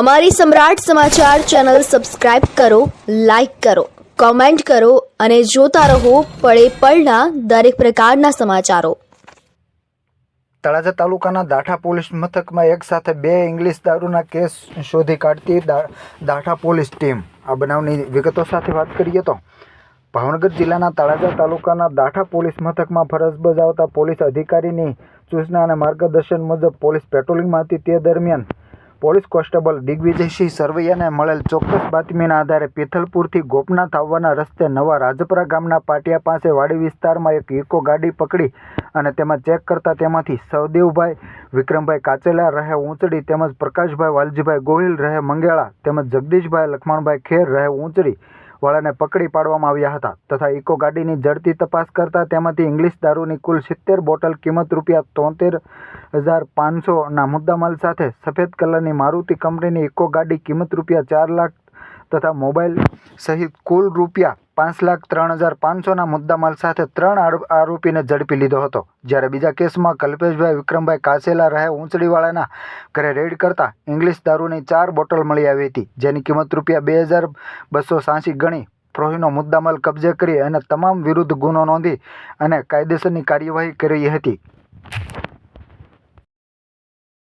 અમારી Samrat Samachar channel subscribe કરો, like કરો, કોમેન્ટ કરો અને જોતા રહો પળે પળના દરેક પ્રકારના સમાચારો. તળાજા તાલુકાના દાઠા પોલીસ મથકમાં એક સાથે બે ઇંગ્લિશ દારૂના કેસ શોધી કાઢતી દાઠા પોલીસ ટીમ. આ બનાવની વિગતો સાથે વાત કરીએ તો, ભાવનગર જિલ્લાના તળાજા તાલુકાના દાઠા પોલીસ મથકમાં ફરજ બજાવતા પોલીસ અધિકારીની સૂચના અને માર્ગદર્શન મુજબ પોલીસ પેટ્રોલિંગમાં હતી તે દરમિયાન પોલીસ કોન્સ્ટેબલ દિગ્વિજયસિંહ સરવૈયાને મળેલ ચોક્કસ બાતમીના આધારે પેથલપુરથી ગોપનાથ આવવાના રસ્તે નવા રાજપરા ગામના પાટિયા પાસે વાડી વિસ્તારમાં એક ઇકો ગાડી પકડી અને તેમાં ચેક કરતા તેમાંથી સહદેવભાઈ વિક્રમભાઈ કાચેલા રહે ઊંચડી તેમજ પ્રકાશભાઈ વાલજીભાઈ ગોહિલ રહે મંગેળા તેમજ જગદીશભાઈ લખમણભાઈ ખેર રહે ઊંચડી વાળાને પકડી પાડવામાં આવ્યા હતા તથા ઇકો ગાડીની ઝડપી તપાસ કરતા તેમાંથી ઇંગ્લિશ દારૂની કુલ સિત્તેર બોટલ કિંમત રૂપિયા તોતેર હજાર પાંચસોના મુદ્દામાલ સાથે સફેદ કલરની મારુતિ કંપનીની ઇકો ગાડી કિંમત રૂપિયા ચાર લાખ તથા મોબાઈલ સહિત કુલ રૂપિયા પાંચ લાખ ત્રણ હજાર પાંચસોના મુદ્દામાલ સાથે ત્રણ આરોપીને ઝડપી લીધો હતો. જ્યારે બીજા કેસમાં કલ્પેશભાઈ વિક્રમભાઈ કાસેલા રહે ઊંચડીવાળાના ઘરે રેડ કરતા ઇંગ્લિશ દારૂની ચાર બોટલ મળી આવી હતી, જેની કિંમત રૂપિયા બે હજાર બસો સાંસી ગણી પ્રોહીનો મુદ્દામાલ કબજે કરી અને તમામ વિરુદ્ધ ગુનો નોંધી અને કાયદેસરની કાર્યવાહી કરી હતી.